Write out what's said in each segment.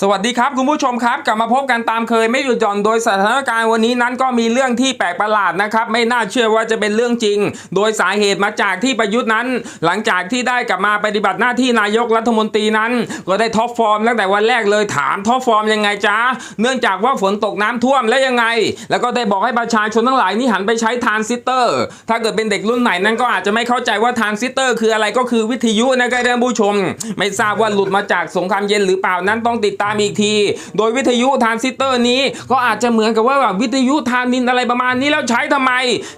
สวัสดีครับคุณผู้ชมครับ กลับมาพบกันตามเคยไม่หยุดหย่อนโดยสถานการณ์วันนี้นั้นก็มีเรื่องที่แปลกประหลาดนะครับ ไม่น่าเชื่อว่าจะเป็นเรื่องจริง โดยสาเหตุมาจากที่ประยุทธ์นั้น หลังจากที่ได้กลับมาปฏิบัติหน้าที่นายกรัฐมนตรีนั้น ก็ได้ท็อปฟอร์มตั้งแต่วันแรกเลยถามท็อปฟอร์มยังไงจ๊ะเนื่องจากว่าฝนตกน้ำท่วมแล้วยังไง แล้วก็ได้บอกให้ประชาชนทั้งหลายนี่หันไปใช้ทานซิสเตอร์ ถ้าเกิดเป็นเด็กรุ่นใหม่นั้นก็อาจจะไม่เข้าใจว่าทานซิสเตอร์ คืออะไรก็คือวิทยุนะครับท่านผู้ชม ไม่ทราบว่าหลุดมาจากสงครามเย็นหรือเปล่านั้นต้องติดตามอีกที โดยวิทยุทานซิสเตอร์นี้ ก็อาจจะเหมือนกับว่าแบบวิทยุทานินอะไรประมาณนี้แล้วใช้ทำไม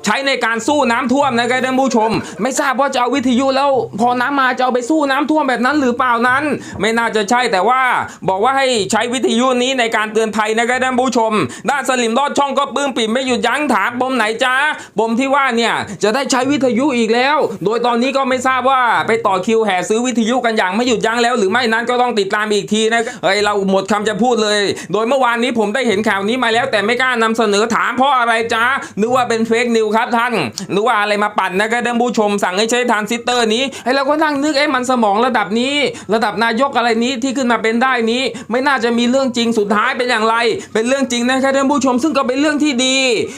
ใช้ในการสู้น้ำท่วมนะครับท่านผู้ชม ไม่ทราบว่าจะเอาวิทยุแล้วพอน้ำมาจะเอาไปสู้น้ำท่วมแบบนั้นหรือเปล่านั้น ไม่น่าจะใช่แต่ว่าบอกว่าให้ใช้วิทยุนี้ในการเตือนภัยนะครับท่านผู้ชม ด้านสลิมรอดช่องก็ปื้มปิ่มไม่หยุดยั้งถามปมไหนจ้าปมที่ว่าเนี่ยจะได้ใช้วิทยุอีกแล้ว โดยตอนนี้ก็ไม่ทราบว่าไปต่อคิวแห่ซื้อวิทยุกันอย่างไม่หยุดยั้งแล้ว หรือไม่นั้นก็ต้องติดตามอีกทีนะเฮ้ยเราหมดคำจะพูดเลย โดยเมื่อวานนี้ผมได้เห็นข่าวนี้มาแล้วแต่ไม่กล้านำเสนอถามเพราะอะไรจ้านึกว่าเป็นเฟกนิวครับท่านนึกว่าอะไรมาปั่นนะครับท่านผู้ชมสั่งให้ใช้ทานซิสเตอร์นี้ไอ้เราก็นั่งนึกเอ๊ะมันสมองระดับนี้ ระดับนายกอะไรนี้ที่ขึ้นมาเป็นได้นี้ ไม่น่าจะมีเรื่องจริงสุดท้ายเป็นอย่างไร เป็นเรื่องจริงนะครับท่านผู้ชม ซึ่งก็เป็นเรื่องที่ดี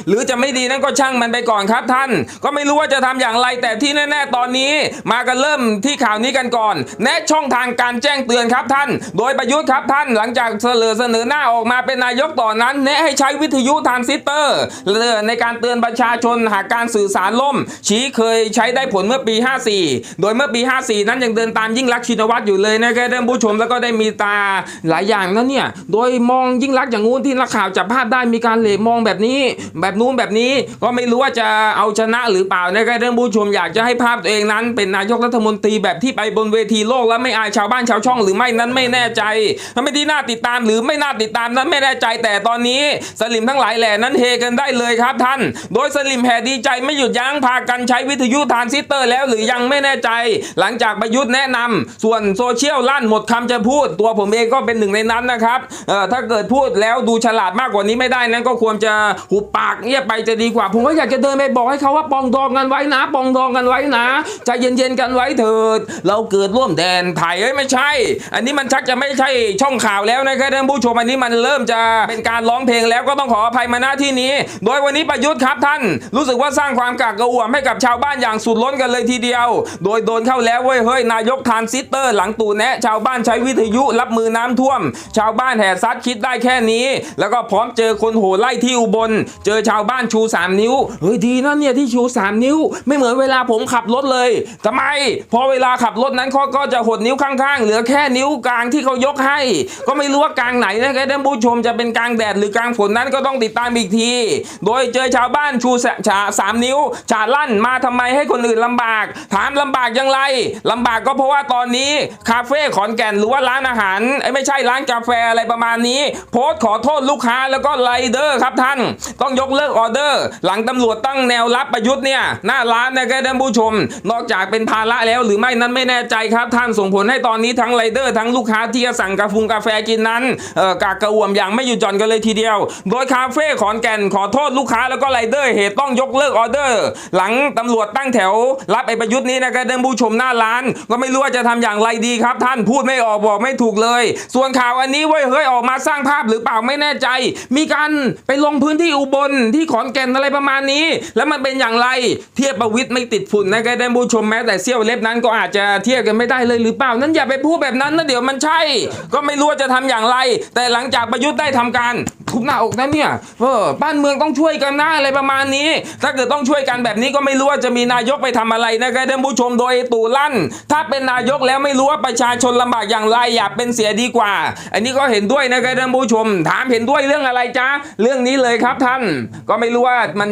หรือจะไม่ดีนั่นก็ช่างมันไปก่อนครับท่าน ก็ไม่รู้ว่าจะทำอย่างไรแต่ที่แน่ ๆ ตอนนี้ มากันเริ่มที่ข่าวนี้กันก่อน แนะช่องทางการแจ้งเตือนครับท่าน โดยประยุทธ์ครับท่านหลังจากเสนอเสนอหน้าออกมาเป็นนายกต่อนนั้นแนะให้ใช้วิทยุทานซิสเตอร์ในการเตือนประชาชนหากการสื่อสารล่ม ชี้เคยใช้ได้ผลเมื่อปี 54 โดยเมื่อปี 54 นั้นยังเดินตามยิ่งรักชินวัตรอยู่เลยนะครับท่านผู้ชมแล้วก็ได้มีตาหลายอย่างนะเนี่ยโดยมองยิ่งรักอย่างงู้นที่นักข่าวจับภาพได้มีการเหลมองแบบนี้ แบบนู้นแบบนี้ก็ไม่รู้ว่าจะเอาชนะหรือเปล่านะครับท่านผู้ชมอยากจะให้ภาพตัวเองนั้น เป็นนายกรัฐมนตรีแบบที่ไปบนเวทีโลก แล้วไม่อายชาวบ้านชาวช่องหรือไม่นั้นไม่แน่ใจถ้าไม่ที่น่าติดตามหรือไม่น่าติดตามนั้นไม่แน่ใจแต่ตอนนี้สลิมทั้งหลายแหล่นั้นเฮกันได้เลยครับท่าน โดยสลิมแห่ดีใจไม่หยุดยั้งพากันใช้วิทยุทานซิสเตอร์แล้วหรือยังไม่แน่ใจ หลังจากประยุทธ์แนะนำส่วนโซเชียลลั่นหมดคำจะพูด ตัวผมเองก็เป็นหนึ่งในนั้นนะครับถ้าเกิดพูดแล้วดูฉลาดมากกว่านี้ไม่ได้นั้นก็ควรจะหุบปากเงียบไปจะดีกว่า ผมก็อยากจะเดินไปบอกให้เขาว่าปองดองกันไว้นะ ปองดองกันไว้นะใจเย็นๆกันไว้เถิด เราเกิดร่วมแดนไทยเอ้ยไม่ใช่ อันนี้มันชักจะไม่ใช่ช่องข่าวแล้วนะครับท่านผู้ชมอันนี้มันเริ่มจะเป็นการร้องเพลงแล้วก็ต้องขออภัยมาณที่นี้ โดยวันนี้ประยุทธ์ครับท่าน รู้สึกว่าสร้างความกากกระอ่วมให้กับชาวบ้านอย่างสุดล้นกันเลยทีเดียว โดยโดนเข้าแล้วเว้ยเฮ้ยนายกทานซิสเตอร์ หลังตู่แนะ ชาวบ้านใช้วิทยุรับมือน้ำท่วม ชาวบ้านแห่ซัดคิดได้แค่นี้ แล้วก็พร้อมเจอคนโหไล่ที่อุบล เจอชาวบ้านชู 3 นิ้วเฮ้ยดีนะเนี่ยที่ชู 3 นิ้ว ไม่เหมือนเวลาผมขับรถเลยทำไมพอเวลาขับรถนั้นเขาก็จะหดนิ้วข้างๆ เหลือแค่นิ้วกลางที่เขายกให้ก็ไม่รู้ว่ากลางไหนนะครับท่านผู้ชมจะเป็นกลางแดดหรือกลางฝนนั้นก็ต้องติดตามอีกที โดยเจอชาวบ้านชูสชาสามนิ้วชาลั่นมาทำไมให้คนอื่นลำบาก ถามลำบากยังไรลำบากก็เพราะว่าตอนนี้คาเฟ่ขอนแก่นหรือว่าร้านอาหารไอ้ไม่ใช่ร้านกาแฟอะไรประมาณนี้ โพสต์ขอโทษลูกค้าแล้วก็ไรเดอร์ครับท่าน ต้องยกเลิกออเดอร์ หลังตำรวจตั้งแนวรับประยุทธ์เนี่ยหน้าร้านนะครับท่านผู้ชม นอกจากเป็นภาระแล้วหรือไม่นั้นไม่แน่ใจครับท่านส่งผลให้ตอนนี้ทั้งไรเดอร์ทั้งลูกค้าที่จะสั่งกาแฟกาาแฟกินนั้นกากกระอ่วมอย่างไม่หยุดหย่อนกันเลยทีเดียว โดยคาเฟ่ขอนแก่นขอโทษลูกค้าแล้วก็ไรเดอร์เหตุต้องยกเลิกออเดอร์ หลังตำรวจตั้งแถว รับไอ้ประยุทธ์นี้นะครับท่านผู้ชมหน้าร้าน ก็ไม่รู้ว่าจะทำอย่างไรดีครับ ท่านพูดไม่ออกบอกไม่ถูกเลย ส่วนข่าวอันนี้เว้ยเฮ้ยออกมาสร้างภาพหรือเปล่าไม่แน่ใจ มีการไปลงพื้นที่อุบลที่ขอนแก่นอะไรประมาณนี้ แล้วมันเป็นอย่างไรเทียบประวิทย์ไม่ติดฝุ่นนะครับท่านผู้ชมแม้แต่เสี้ยวเล็บนั้นก็อาจจะเทียบกันไม่ได้เลยหรือเปล่านั้นอย่าไปพูดแบบนั้นนะเดี๋ยวมันใช่ ก็ไม่รู้ว่าจะทำอย่างไร แต่หลังจากประยุทธ์ได้ทำการทุบหน้าอกนะเนี่ยเออบ้านเมืองต้องช่วยกันนะอะไรประมาณนี้ ถ้าเกิดต้องช่วยกันแบบนี้ก็ไม่รู้ว่าจะมีนายกไปทำอะไรนะครับท่านผู้ชมโดยตู่ลั่น ถ้าเป็นนายกแล้วไม่รู้ว่าประชาชนลำบากอย่างไรอยากเป็นเสียดีกว่า อันนี้ก็เห็นด้วยนะครับท่านผู้ชม ถามเห็นด้วยเรื่องอะไรจ๊ะเรื่องนี้เลยครับท่าน ก็ไม่รู้ว่ามัน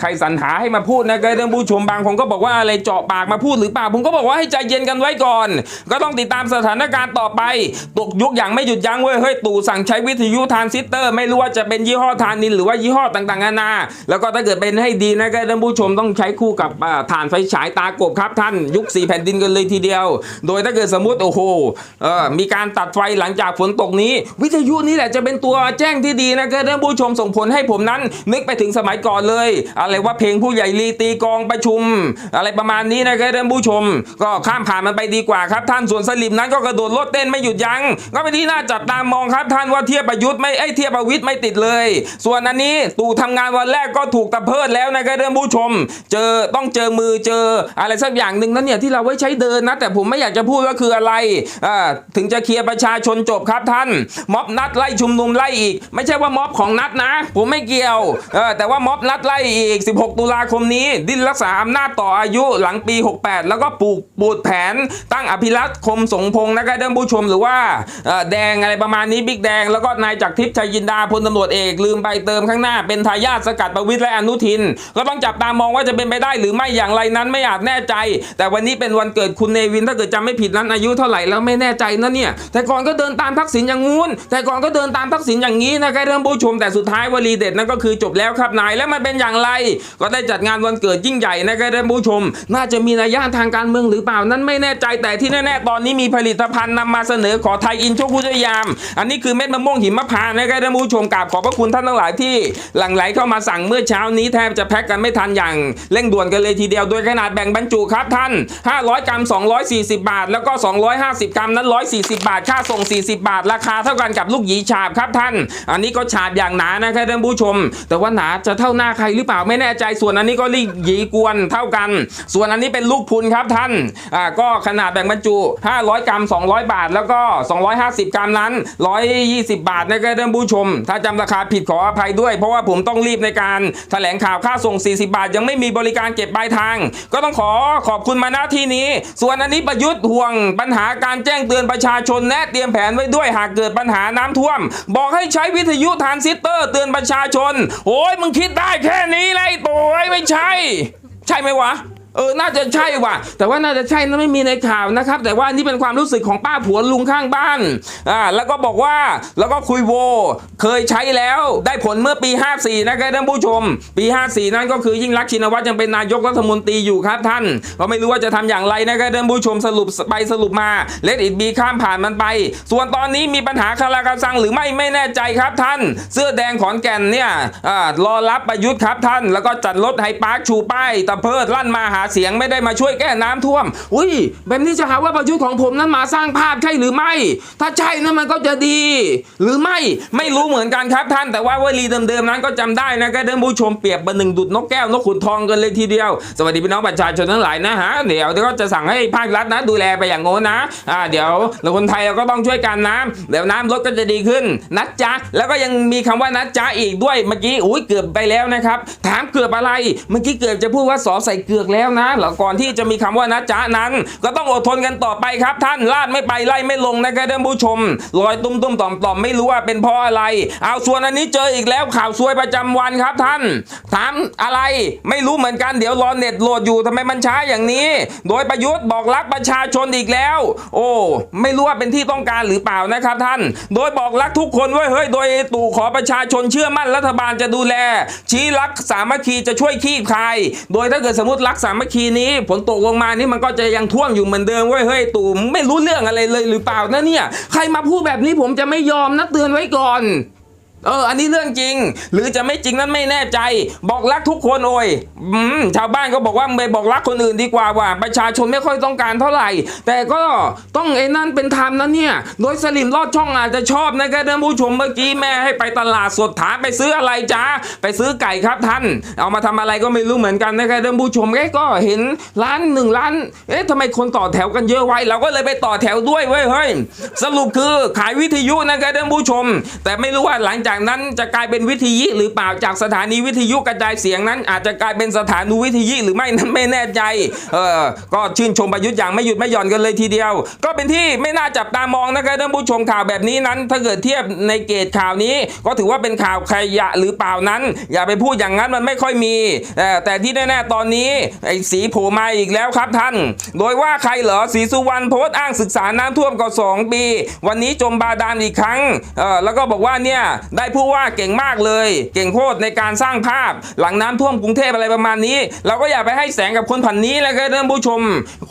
ใครสรรหาให้มาพูดนะครับท่านผู้ชมบางคนก็บอกว่าอะไรเจาะปากมาพูดหรือเปล่าผมก็บอกว่าให้ใจเย็นกันไว้ก่อน ก็ต้องติดตามสถานการณ์ต่อไปตกยุคอย่างไม่หยุดยั้งเว้ยเฮ้ยตู่สั่งใช้วิทยุทานซิสเตอร์ ไม่รู้ว่าจะเป็นยี่ห้อทานนินหรือว่ายี่ห้อต่างๆนานา แล้วก็ถ้าเกิดเป็นให้ดีนะครับท่านผู้ชมต้องใช้คู่กับอ่านไฟฉายตากบครับท่านยุคสีแผ่นดินกันเลยทีเดียว โดยถ้าเกิดสมมติโอ้โหมีการตัดไฟหลังจากฝนตกนี้ วิทยุนี่แหละจะเป็นตัวแจ้งที่ดีนะครับท่านผู้ชมส่งผลให้ผมนั้น นึกไปถึงสมัยก่อนเลย อะไรว่าเพลงผู้ใหญ่ลีตีกองประชุม อะไรประมาณนี้นะครับท่านผู้ชม ก็ข้ามผ่านมันไปดีกว่าครับท่านส่วนสลิมนั้นก็กระโดดโลดเต้นไม่หยุดยัง้งก็เป็นที่น่าจับตามองครับท่านว่าเทียบประยุทธ์ไม่ไอยเทียบประวิทย์ไม่ติดเลย ส่วนอันนี้ตู่ทำงานวันแรกก็ถูกตะเพิดแล้วนะครับท่านผู้ชม เจอต้องเจอมือเจออะไรสักอย่างหนึ่งนั่นเนี่ยที่เราไว้ใช้เดินนะ แต่ผมไม่อยากจะพูดว่าคืออะไรอ่าถึงจะเคลียร์ประชาชนจบครับท่าน ม็อบนัดไล่ชุมนุมไล่อีก ไม่ใช่ว่าม็อบของนัดนะ ผมไม่เกี่ยวเออแต่ว่าม็อบนัดไล่อีก 16 ตุลาคมนี้ ดิ้นรักษาอำนาจต่ออายุหลังปี 68 แล้วก็ปลูกปูดแผนตั้งอภิรัตคมสงพงศ์นะครับท่านผู้ชมหรือว่าแดงอะไรประมาณนี้บิ๊กแดง แล้วก็นายจักรทิพย์ชัยยินดาพลตำรวจเอกลืมไปเติมข้างหน้า เป็นทายาทสกัดประวิตรและอนุทิน ก็ต้องจับตามองว่าจะเป็นไปได้หรือไม่อย่างไรนั้นไม่อาจแน่ใจ แต่วันนี้เป็นวันเกิดคุณเนวินถ้าเกิดจำไม่ผิดนั้นอายุเท่าไหร่แล้วไม่แน่ใจนะเนี่ยแต่ก่อนก็เดินตามทักษิณอย่างงู้น แต่ก่อนก็เดินตามทักษิณอย่างนี้นะครับท่านผู้ชมแต่สุดท้ายวลีเด็ดนั่นก็คือจบแล้วครับนายแล้วมันเป็นอย่างไร ก็ได้จัดงานวันเกิดยิ่งใหญ่นะครับท่านผู้ชม น่าจะมีนัยยะทางการเมืองหรือเปล่านั้นไม่แน่ใจแต่ที่แน่ๆตอนนี้มีผลิตภัณฑ์นำมาเสนอขอไทยอินโชคุจยาม อันนี้คือเม็ดมะม่วงหิมพานต์นะครับท่านผู้ชมกราบขอบพระคุณท่านทั้งหลายที่หลั่งไหลเข้ามาสั่งเมื่อเช้านี้แทบจะแพ็กกันไม่ทันอย่างเร่งด่วนกันเลยทีเดียวโดยขนาดแบ่งบรรจุครับท่าน 500 กรัม 240 บาท แล้วก็ 250 กรัมนั้น 140 บาท ค่าส่ง 40 บาท ราคาเท่ากันกับลูกหยีฉาบครับท่าน อันนี้ก็ฉาบอย่างหนานะครับท่านผู้ชม แต่ว่าหนาจะเท่าหน้าใครหรือเปล่าไม่แน่ใจส่วนอันนี้ก็ลีกหยีกวนเท่ากัน ส่วนอันนี้เป็นลูกพุนครับท่านอ่าก็ขนาดแบ่งบรรจุ 500 กรัม 200 บาท แล้วก็250 กรัมนั้น 120 บาทนะครับท่านผู้ชม ถ้าจำราคาผิดขออภัยด้วย เพราะว่าผมต้องรีบในการแถลงข่าวค่าส่ง 40 บาท ยังไม่มีบริการเก็บปลายทาง ก็ต้องขอขอบคุณมาณที่นี้ ส่วนอันนี้ประยุทธ์ห่วงปัญหาการแจ้งเตือนประชาชนแนะเตรียมแผนไว้ด้วยหากเกิดปัญหาน้ำท่วม บอกให้ใช้วิทยุทานซิสเตอร์เตือนประชาชน โอ้ยมึงคิดได้แค่นี้เลยโต้ยไม่ใช่ ใช่ไหมวะ เออ น่าจะใช่ว่ะ แต่ว่าน่าจะใช่นะไม่มีในข่าวนะครับ แต่ว่านี่เป็นความรู้สึกของป้าผัวลุงข้างบ้าน อ่า แล้วก็บอกว่า แล้วก็คุยโว เคยใช้แล้ว ได้ผลเมื่อปี 54 นะครับท่านผู้ชม ปี 54 นั้นก็คือยิ่งรักชินวัตรยังเป็นนายกรัฐมนตรีอยู่ครับท่าน ก็ไม่รู้ว่าจะทำอย่างไรนะครับท่านผู้ชมสรุปไปสรุปมา เลดอิดบีข้ามผ่านมันไป ส่วนตอนนี้มีปัญหาคาราคาซังหรือไม่ไม่แน่ใจครับท่าน เสื้อแดงขอนแก่นเนี่ย อ่า รอรับประยุทธ์ครับท่าน แล้วก็จัดรถไฮปาร์คชูป้ายตะเพิดลั่นมาหาเสียงไม่ได้มาช่วยแก้น้ำท่วม อุ้ยแบบนี้จะหาว่าประยุทธ์ของผมนั้นมาสร้างภาพใช่หรือไม่ ถ้าใช่นั้นมันก็จะดี หรือไม่ไม่รู้เหมือนกันครับท่าน แต่ว่าวลีเดิมๆนั้นก็จำได้นะก็เดิมผู้ชมเปรียบประหนึ่งดุดนกแก้วนกขุนทองกันเลยทีเดียว สวัสดีพี่น้องประชาชนทั้งหลายนะฮะเดี๋ยวก็จะสั่งให้ภาครัฐนะดูแลไปอย่างโน้นะอ่าเดี๋ยวเราคนไทยเราก็ต้องช่วยกันนะเดี๋ยวน้ำลดก็จะดีขึ้นนัดจ๊ะแล้วก็ยังมีคำว่านัดจ๊ะอีกด้วยเมื่อกี้อุ้ยเกือบไปแล้วนะครับถามเกือบอะไรเมื่อกี้เกือบจะพูดว่าสอใส่เกือกแล้วนะแล้วก่อนที่จะมีคำว่านัดจ๊ะนั้น ก็ต้องอดทนกันต่อไปครับ ท่านลาดไม่ไปไล่ไม่ลงนะครับท่านผู้ชมลอยตุ้มตุ้มต่อมต่อมไม่รู้ว่าเป็นเพราะอะไร เอาส่วนอันนี้เจออีกแล้วข่าวซวยประจำวันครับท่านถามอะไรไม่รู้เหมือนกันเดี๋ยวรอเน็ตโหลดอยู่ทำไมมันช้าอย่างนี้ โดยประยุทธ์บอกรักประชาชนอีกแล้ว โอ้ไม่รู้ว่าเป็นที่ต้องการหรือเปล่านะครับท่าน โดยบอกรักทุกคนว้ยเฮ้ยโดยตู่ขอประชาชนเชื่อมั่นรัฐบาลจะดูแล ชี้รักสามัคคีจะช่วยขี้คาย โดยถ้าเกิดสมมติรักสามัคคีนี้ฝนตกลงมานี่มันก็จะยังท่วมอยู่เหมือนเดิมเว้ยเฮ้ยตู่ไม่รู้เรื่องอะไรเลยหรือเปล่านะเนี่ย ใครมาพูดแบบนี้ผมจะไม่ยอมนะเตือนไว้ก่อน เออ อันนี้เรื่องจริง หรือจะไม่จริงนั้นไม่แน่ใจ บอกรักทุกคนโอ้ยอืมชาวบ้านก็บอกว่าไปบอกรักคนอื่นดีกว่าว่า ประชาชนไม่ค่อยต้องการเท่าไหร่ แต่ก็ต้องไอ้นั่นเป็นธรรมนะเนี่ย โดยสลิมลอดช่องอาจจะชอบนะครับท่านผู้ชมเมื่อกี้แม่ให้ไปตลาดสดถามไปซื้ออะไรจ้าไปซื้อไก่ครับท่าน เอามาทำอะไรก็ไม่รู้เหมือนกันนะครับท่านผู้ชมเอ๊ก็เห็นร้านหนึ่งร้าน เอ๊ะทำไมคนต่อแถวกันเยอะไว้เราก็เลยไปต่อแถวด้วยเว้ยเฮ้ยสรุปคือขายวิทยุนะครับท่านผู้ชม แต่ไม่รู้ว่าหลังจากจากนั้นจะกลายเป็นวิทยุหรือเปล่าจากสถานีวิทยุกระจายเสียงนั้น อาจจะกลายเป็นสถานีวิทยุหรือไม่นั้นไม่แน่ใจเออก็ชื่นชมประยุทธ์อย่างไม่หยุดไม่หย่อนกันเลยทีเดียว ก็เป็นที่ไม่น่าจับตามองนะครับท่านผู้ชมข่าวแบบนี้นั้น ถ้าเกิดเทียบในเกตข่าวนี้ ก็ถือว่าเป็นข่าวขยะหรือเปล่านั้น อย่าไปพูดอย่างนั้นมันไม่ค่อยมี แต่ที่แน่ๆตอนนี้ไอ้สีโผล่มาอีกแล้วครับท่าน โดยว่าใครเหรอสีสุวรรณโพสต์อ้างศึกษาน้ำท่วมกว่า2ปี วันนี้จมบาดาลอีกครั้งเออแล้วก็บอกว่าเนี่ยได้ได้ผู้ว่าเก่งมากเลย เก่งโคตรในการสร้างภาพ หลังน้ำท่วมกรุงเทพอะไรประมาณนี้ เราก็อย่าไปให้แสงกับคนผันนี้แล้วก็ท่านผู้ชม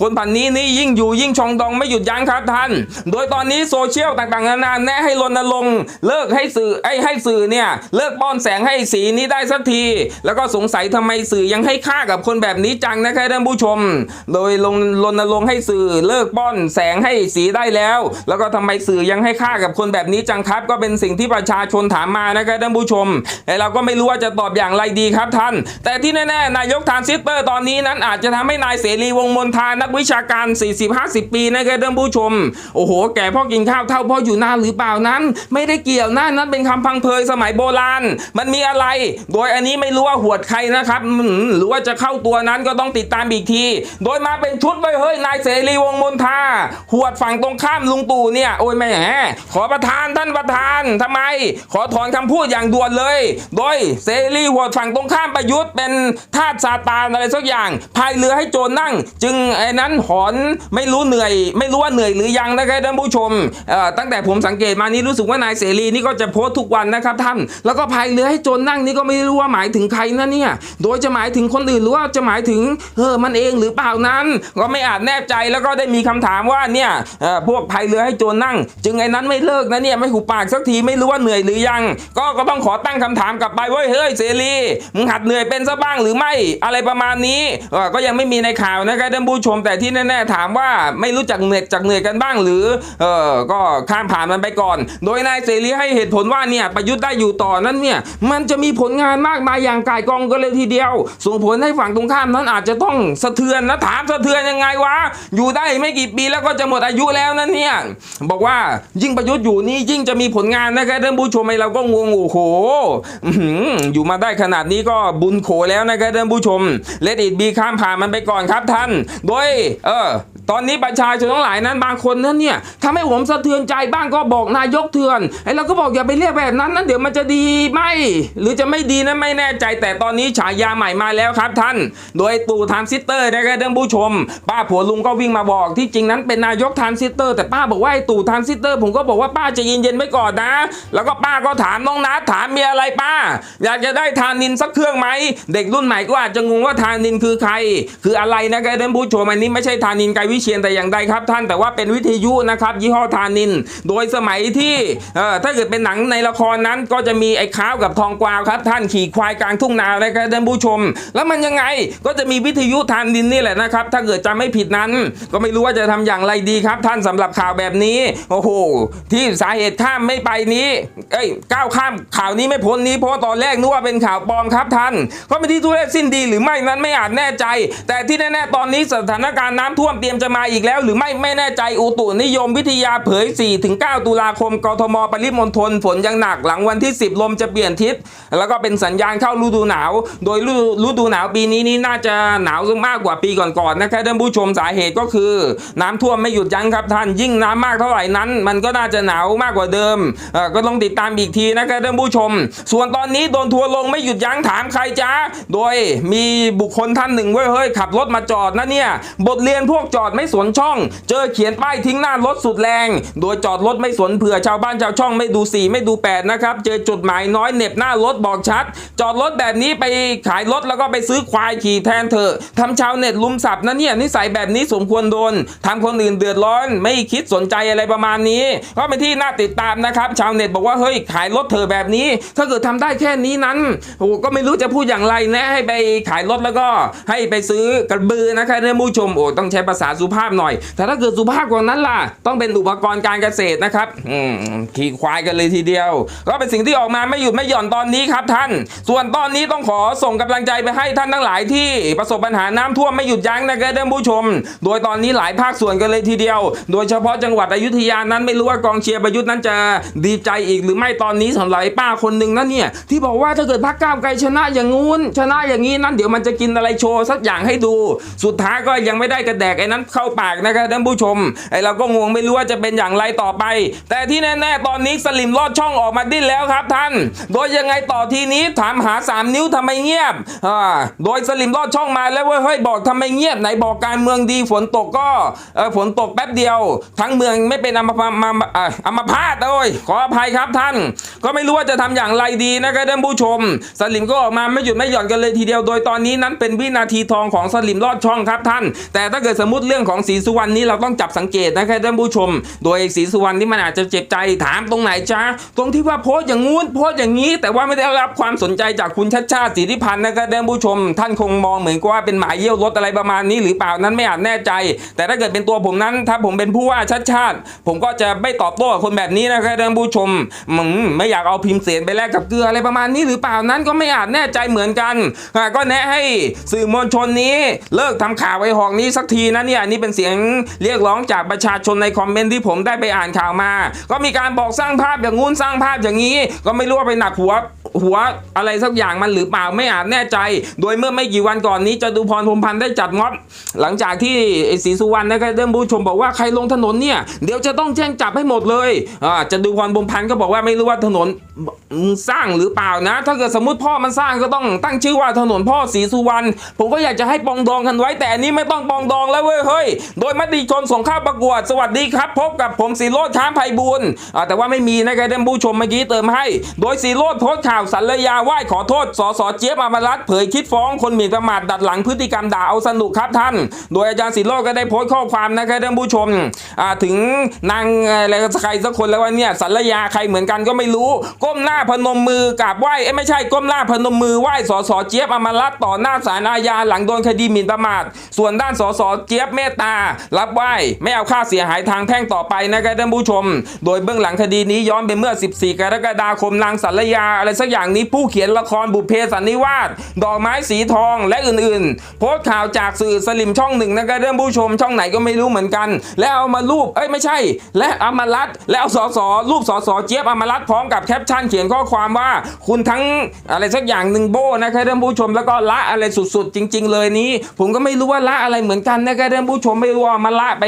คนผันนี้นี่ยิ่งอยู่ยิ่งชองดองไม่หยุดยั้งครับท่าน โดยตอนนี้โซเชียลต่างๆนานาแนะให้รณรงค์เลิกให้สื่อไอ้ให้สื่อเนี่ยเลิกป้อนแสงให้สีนี้ได้สักที แล้วก็สงสัยทำไมสื่อยังให้ค่ากับคนแบบนี้จังนะครับท่านผู้ชม โดยลงรณรงค์ให้สื่อเลิกป้อนแสงให้สีได้แล้ว แล้วก็ทำไมสื่อยังให้ค่ากับคนแบบนี้จังครับ ก็เป็นสิ่งที่ประชาชนถามมานะครับท่านผู้ชมไอ้เราก็ไม่รู้ว่าจะตอบอย่างไรดีครับท่าน แต่ที่แน่ๆนายกทานซิสเตอร์ตอนนี้นั้นอาจจะทำให้นายเสรีวงมนทานักวิชาการ 40-50 ปีนะครับท่านผู้ชม โอ้โห แก่พ่อกินข้าวเท่าพ่ออยู่นาหรือเปล่านั้น ไม่ได้เกี่ยวนะนั้นเป็นคำพังเพยสมัยโบราณ มันมีอะไร โดยอันนี้ไม่รู้ว่าหวดใครนะครับหรือว่าจะเข้าตัวนั้นก็ต้องติดตามอีกที โดยมาเป็นชุดไว้เฮ้ยนายเสรีวงมนทาหวดฝั่งตรงข้ามลุงตู่เนี่ยโอ้ยแหมขอประธานท่านประธานทำไม ขอถอนคำพูดอย่างด่วนเลย โดยเสรีหัวฝั่งตรงข้ามประยุทธ์เป็นทาสซาตานอะไรสักอย่างพายเรือให้โจรนั่ง จึงไอ้นั้นหอนไม่รู้เหนื่อย ไม่รู้ว่าเหนื่อยหรือยังนะครับท่านผู้ชมตั้งแต่ผมสังเกตมานี่รู้สึกว่านายเสรีนี่ก็จะโพสต์ทุกวันนะครับท่าน แล้วก็พายเรือให้โจรนั่งนี่ก็ไม่รู้ว่าหมายถึงใครนะเนี่ย โดยจะหมายถึงคนอื่นหรือว่าจะหมายถึงเออมันเองหรือเปล่านั้น ก็ไม่อาจแน่ใจแล้วก็ได้มีคำถามว่าเนี่ยพวกพายเรือให้โจรนั่ง จึงไอ้นั้นไม่เลิกนะเนี่ยไม่หุบปากสักทีไม่รู้ว่าเหนื่อยหรือยังก็ก็ต้องขอตั้งคำถามกลับไปว้ยเฮ้ยเสรีมึงหัดเหนื่อยเป็นซะบ้างหรือไม่อะไรประมาณนี้ก็ยังไม่มีในข่าวนะครับท่านผู้ชมแต่ที่แน่ๆถามว่าไม่รู้จักเหนื่อยจากเหนื่อยกันบ้างหรือเออก็ข้ามผ่านมันไปก่อน โดยนายเสรีให้เหตุผลว่าเนี่ยประยุทธ์ได้อยู่ต่อนั้นเนี่ยมันจะมีผลงานมากมายอย่างกายกองกันเลยทีเดียว ส่งผลให้ฝั่งตรงข้ามนั้นอาจจะต้องสะเทือนนะถามสะเทือนยังไงวะอยู่ได้ไม่กี่ปีแล้วก็จะหมดอายุแล้วนั่นเนี่ยบอกว่ายิ่งประยุทธ์อยู่นี่ยิ่งจะมีผลงานนะครับท่านผู้ชมไอ้เราก็งงโอ้โหอยู่มาได้ขนาดนี้ก็บุญโขแล้วนะครับท่านผู้ชมเลดอิดบีข้ามผ่านมันไปก่อนครับท่าน โดย เออ ตอนนี้ประชาชนทั้งหลายนั้นบางคนนั้นเนี่ยทำให้ผมสะเทือนใจบ้างก็บอกนายกเถื่อนไอ้เราก็บอกอย่าไปเรียกแบบนั้นนั้นเดี๋ยวมันจะดีไหมหรือจะไม่ดีนั้นไม่แน่ใจ แต่ตอนนี้ฉายาใหม่มาแล้วครับท่าน โดยตู่ทานซิสเตอร์นะครับท่านผู้ชม ป้าผัวลุงก็วิ่งมาบอกที่จริงนั้นเป็นนายกทานซิสเตอร์แต่ป้าบอกว่าไอ้ตู่ทานซิสเตอร์ผมก็บอกว่าป้าจะเย็นๆไว้ก่อนนะ แล้วก็ป้าก็ถามน้องนัทถามมีอะไรป้า อยากจะได้ทานินสักเครื่องไหมเด็กรุ่นใหม่ก็อาจจะงงว่าทานินคือใคร คืออะไรนะครับท่านผู้ชมอันนี้ไม่ใช่ทานินไกวิเชียนแต่อย่างใดครับท่านแต่ว่าเป็นวิทยุนะครับยี่ห้อทานิน โดยสมัยที่เอ่อถ้าเกิดเป็นหนังในละครนั้นก็จะมีไอ้ข้าวกับทองกวาวครับท่านขี่ควายกลางทุ่งนานะครับท่านผู้ชม แล้วมันยังไงก็จะมีวิทยุทานินนี่แหละนะครับถ้าเกิดจำไม่ผิดนั้น ก็ไม่รู้ว่าจะทำอย่างไรดีครับ ท่านสำหรับข่าวแบบนี้โอ้โหที่สาเหตุข้ามไม่ไปนี้เอ้ยก้าวข้ามข่าวนี้ไม่พ้นนี้เพราะตอนแรกนึกว่าเป็นข่าวปลอมครับท่านก็เป็นที่ทุเรศสิ้นดีหรือไม่นั้นไม่อาจแน่ใจ แต่ที่แน่ๆตอนนี้สถานการณ์น้ำท่วมเตรียมจะมาอีกแล้วหรือไม่ไม่แน่ใจอุตุนิยมวิทยาเผย 4-9 ตุลาคมกทมปริมณฑลฝนยังหนักหลังวันที่ 10 ลมจะเปลี่ยนทิศ แล้วก็เป็นสัญญาณเข้าฤดูหนาว โดยฤดูฤดูหนาวปีนี้นี่น่าจะหนาวมากกว่าปีก่อนๆนะครับท่านผู้ชมสาเหตุก็คือ น้ำท่วมไม่หยุดยั้งครับท่านยิ่งน้ำมากเท่าไหร่นั้น มันก็น่าจะหนาวมากกว่าเดิมก็ต้องติดตามอีกทีนะครับท่านผู้ชม ส่วนตอนนี้โดนทัวร์ลงไม่หยุดยั้งถามใครจ้าโดยมีบุคคลท่านหนึ่งเว้ยเฮ้ยขับรถมาจอดนะเนี่ยบทเรียนพวกจอดไม่สวนช่อง เจอเขียนป้ายทิ้งหน้ารถสุดแรง โดยจอดรถไม่สนเผื่อชาวบ้านชาวช่องไม่ดูสีไม่ดูแปดนะครับ เจอจุดหมายน้อยเน็บหน้ารถบอกชัด จอดรถแบบนี้ไปขายรถแล้วก็ไปซื้อควายขี่แทนเถอะทำชาวเน็ตลุมสับนะเนี่ยนิสัยแบบนี้สมควรโดนทำคนอื่นเดือดร้อน ไม่คิดสนใจอะไรประมาณนี้ ก็เป็นที่น่าติดตามนะครับ ชาวเน็ตบอกว่าเฮ้ยขายรถเธอแบบนี้ ถ้าเกิดทำได้แค่นี้นั้นโอ้ก็ไม่รู้จะพูดอย่างไรนะให้ไปขายรถแล้วก็ให้ไปซื้อกระบือนะครับท่านผู้ชมโอ้ต้องใช้ภาษาสุภาพหน่อย แต่ถ้าเกิดสุภาพกว่านั้นล่ะ ต้องเป็นอุปกรณ์การเกษตรนะครับขี่ควายกันเลยทีเดียว ก็เป็นสิ่งที่ออกมาไม่หยุดไม่หย่อนตอนนี้ครับท่าน ส่วนตอนนี้ต้องขอส่งกำลังใจไปให้ท่านทั้งหลายที่ประสบปัญหาน้ำท่วมไม่หยุดยั้งนะครับท่านผู้ชม โดยตอนนี้หลายภาคส่วนกันเลยทีเดียว โดยเฉพาะจังหวัดอยุธยานั้นไม่รู้ว่ากองเชียร์ประยุทธ์นั้นจะดีใจอีกหรือไม่ตอนนี้สำหรับป้าคนหนึ่งนั่นเนี่ยที่บอกว่าถ้าเกิดพรรคก้าวไกลชนะอย่างงู้นชนะอย่างนี้นั้นเดี๋ยวมันจะกินอะไรโชว์สักอย่างให้ดู สุดท้ายก็ยังไม่ได้กระแดกไอ้นั้นเข้าปากนะครับท่านผู้ชมไอเราก็งงไม่รู้ว่าจะเป็นอย่างไรต่อไป แต่ที่แน่ๆตอนนี้สลิมลอดช่องออกมาดิ้นแล้วครับท่าน โดยยังไงต่อทีนี้ถามหา 3 นิ้วทำไมเงียบอ่าโดยสลิมลอดช่องมาแล้วเว้ยเฮ้ยบอกทำไมเงียบไหนบอกการเมืองดีฝนตกก็เออฝนตกแป๊บเดียว ทั้งเมืองไม่เป็นอัมพามาอัมพาตโอ้ยขออภัยครับท่าน ก็ไม่รู้ว่าจะทำอย่างไรดีนะครับท่านผู้ชม สลิมก็ออกมาไม่หยุดไม่หย่อนกันเลยทีเดียว โดยตอนนี้นั้นเป็นวินาทีทองของสลิมลอดช่องครับท่าน แต่ถ้าเกิดสมมติเรื่องของศรีสุวรรณนี้เราต้องจับสังเกตนะครับท่านผู้ชม โดยศรีสุวรรณนี่มันอาจจะเจ็บใจถามตรงไหนจ้าตรงที่ว่าโพสอย่างงู้นโพสอย่างนี้ แต่ว่าไม่ได้รับความสนใจจากคุณชัดชาติสิทธิพันธ์นะครับท่านผู้ชม ท่านคงมองเหมือนกับว่าเป็นหมายเยี่ยวรถอะไรประมาณนี้หรือเปล่านั้นไม่อาจแน่ใจ แต่ถ้าเกิดเป็นตัวผมนั้น ถ้าผมเป็นผู้ว่าชัดชาติ ผมก็จะไม่ตอบโต้คนแบบนี้นะครับท่านผู้ชมอืมไม่อยากเอาพิมพ์เสียนไปแลกกับเกลืออะไรประมาณนี้หรือเปล่านั้นก็ไม่อาจแน่ใจเหมือนกันก็แนะให้สื่อมวลชนนี้ เลิกทำข่าวไอ้หอกนี้สักทีนะเนี่ยนนี่เป็นเสียงเรียกร้องจากประชาชนในคอมเมนต์ที่ผมได้ไปอ่านข่าวมา ก็มีการบอกสร้างภาพอย่างงู้นสร้างภาพอย่างนี้ ก็ไม่รู้ว่าไปหนักหัวหัวอะไรสักอย่างมันหรือเปล่าไม่อาจแน่ใจ โดยเมื่อไม่กี่วันก่อนนี้จตุพรพรมพันธ์ได้จัดม็อบ หลังจากที่ศรีสุวรรณนะครับเริ่มผู้ชมบอกว่าใครลงถนนเนี่ยเดี๋ยวจะต้องแจ้งจับให้หมดเลยอ่าจตุพรพรมพันธ์ก็บอกว่าไม่รู้ว่าถนน สร้างหรือเปล่านะ ถ้าเกิดสมมติพ่อมันสร้างก็ต้องตั้งชื่อว่าถนนพ่อศรีสุวรรณผมก็อยากจะให้ปองดองกันไว้ แต่อันนี้ไม่ต้องปองดองแล้วเว้ยเฮ้ยโดยมติชนส่งข้าประกวด สวัสดีครับ พบกับผมสีโรดช้างไพบูลย์อ่าแต่ว่าไม่มีนะครับท่านผู้ชมเมื่อกี้เติมให้ โดยสีโรดโพสต์ข่าวสัรยาไหว้ขอโทษสสเจี๊ยบอมรัตเผยคิดฟ้องคนหมิ่นประมาทดัดหลังพฤติกรรมด่าเอาสนุกครับท่าน โดยอาจารย์สีโรดก็ได้โพสต์ข้อความนะครับท่านผู้ชมอ่าถึงนางอะไรใครสักคนแล้วว่าเนี่ยสัรยาใครเหมือนกันก็ไม่รู้ก้มหน้าพนมมือกราบไหว้เอ้ไม่ใช่ก้มหน้าพนมมือไหว้สสเจี๊ยบอมรัตต่อหน้าศาลอาญาหลังโดนคดีหมิ่นประมาท ส่วนด้านสสเจี๊ยบเมตตา รับไหว้ไม่เอาค่าเสียหายทางแพ่งต่อไปนะครับท่านผู้ชม โดยเบื้องหลังคดีนี้ย้อนไปเมื่อ 14 กรกฎาคมนางสัรยา อะไรสักอย่างนี้ผู้เขียนละครบุพเพสันนิวาสดอกไม้สีทองและอื่นๆ โพสต์ข่าวจากสื่อสลิมช่องหนึ่งนะครับท่านผู้ชมช่องไหนก็ไม่รู้เหมือนกัน แล้วเอามารูปเอ้ยไม่ใช่ และอมารัดแล้วเอสสรูปสสเจี๊ยบอมารัดพร้อมกับแคปชั่นเขียนข้อความว่าคุณทั้งอะไรสักอย่างหนึ่งโบนะครับท่านผู้ชมแล้วก็ละอะไรสุดๆ จริง ๆ เลยนี้ ผมก็ไม่รู้ว่าละอะไรเหมือนกันนะครับท่านผู้ชมไม่รู้ว่ามาละไป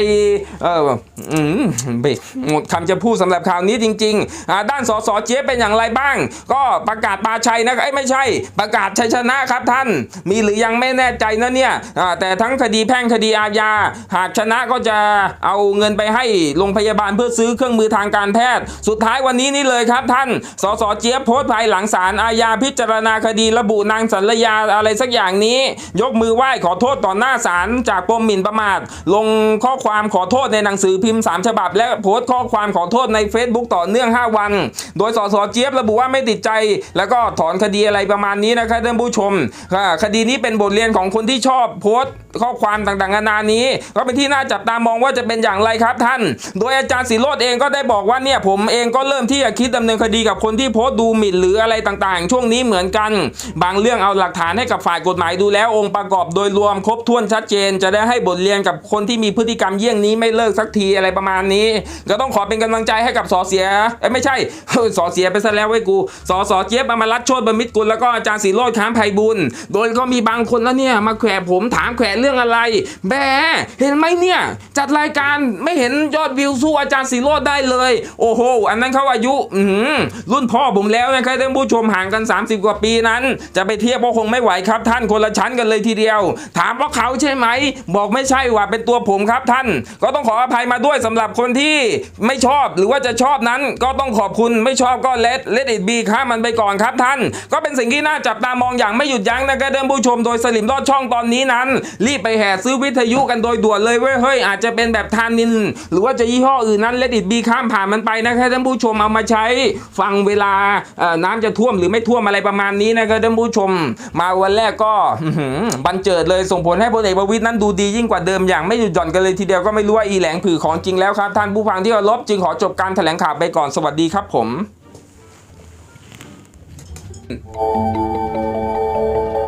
เอออืมไปหมดคำจะพูดสำหรับข่าวนี้จริงๆด้านสสเจี๊ยบเป็นอย่างไรบ้าง ก็ประกาศปาชัยนะไอ้ไม่ใช่ ประกาศชัยชนะครับท่าน มีหรือยังไม่แน่ใจนะเนี่ยแต่ทั้งคดีแพ่งคดีอาญาหากชนะก็จะเอาเงินไปให้โรงพยาบาลเพื่อซื้อเครื่องมือทางการแพทย์ สุดท้ายวันนี้นี่เลยครับท่านสสเจี๊ยบโพสต์ภายหลังศาลอาญาพิจารณาคดีระบุนางสัญญาอะไรสักอย่างนี้ ยกมือไหว้ขอโทษต่อหน้าศาลจากปมหมิ่นประมาท ลงข้อความขอโทษในหนังสือพิมพ์ 3 ฉบับ และโพสต์ข้อความขอโทษใน Facebook ต่อเนื่อง 5 วัน โดยสสเจี๊ยบระบุว่าไม่ติดใจ แล้วก็ถอนคดีอะไรประมาณนี้นะครับท่านผู้ชมอ่าคดีนี้เป็นบทเรียนของคนที่ชอบโพสต์ข้อความต่างๆนานานี้ ก็เป็นที่น่าจับตามองว่าจะเป็นอย่างไรครับท่าน โดยอาจารย์ศิโรดเองก็ได้บอกว่าเนี่ยผมเองก็เริ่มที่จะคิดดำเนินคดีกับคนที่โพสต์ดูหมิ่นหรืออะไรต่างๆ ช่วงนี้เหมือนกัน บางเรื่องเอาหลักฐานให้กับฝ่ายกฎหมายดูแล้วองค์ประกอบโดยรวมครบถ้วนชัดเจน จะได้ให้บทเรียนกับคนที่มีพฤติกรรมเยี่ยงนี้ไม่เลิกสักทีอะไรประมาณนี้ ก็ต้องขอเป็นกำลังใจให้กับสอเสียไม่ใช่สอเสียไปซะแล้วไว้กูสอสอเจี๊ยบอมรัตโชติบมิตรกุลแล้วก็อาจารย์ศิโรดค้ามไพบุญโดยก็มีบางคนแล้วเนี่ยมาแขวะผมถามแขวะเรื่องอะไรแบเห็นไหมเนี่ย จัดรายการไม่เห็นยอดวิวสู้อาจารย์ศิโรดได้เลย โอ้โห อันนั้นเขาอายุรุ่นพ่อผมแล้วนะครับท่านผู้ชมห่างกัน 30 กว่าปีนั้น จะไปเทียบก็คงไม่ไหวครับ ท่านคนละชั้นกันเลยทีเดียว ถามว่าเขาใช่ไหม บอกไม่ใช่ว่าเป็นตัวผมครับท่าน ก็ต้องขออภัยมาด้วยสำหรับคนที่ไม่ชอบหรือว่าจะชอบนั้นก็ต้องขอบคุณไม่ชอบก็เลดเลดอิดบีข้ามมันไปก่อนครับท่าน ก็เป็นสิ่งที่น่าจับตามองอย่างไม่หยุดยั้งนะครับท่านผู้ชมโดยสลิมลอดช่องตอนนี้นั้น รีบไปแห่ซื้อวิทยุกันโดยด่วนเลยเว้ยเฮ้ยอาจจะเป็นแบบทานิน หรือว่าจะยี่ห้ออื่นนั้นเลดอิดบีข้ามผ่านมันไปนะครับท่านผู้ชมเอามาใช้ฟังเวลาน้ำจะท่วมหรือไม่ท่วมอะไรประมาณนี้นะครับท่านผู้ชม มาวันแรกก็บันเจิดเลยส่งผลให้พลเอกประวิตยนั้นดูดียิ่งกว่าเดิมอย่างไม่หยุดหย่อนกันเลยทีเดียวก็ไม่รู้ว่าอีแหลงผือของจริงแล้วครับ ท่านผู้ฟังที่เคารพจึงขอจบการแถลงข่าวไปก่อนสวัสดีครับผม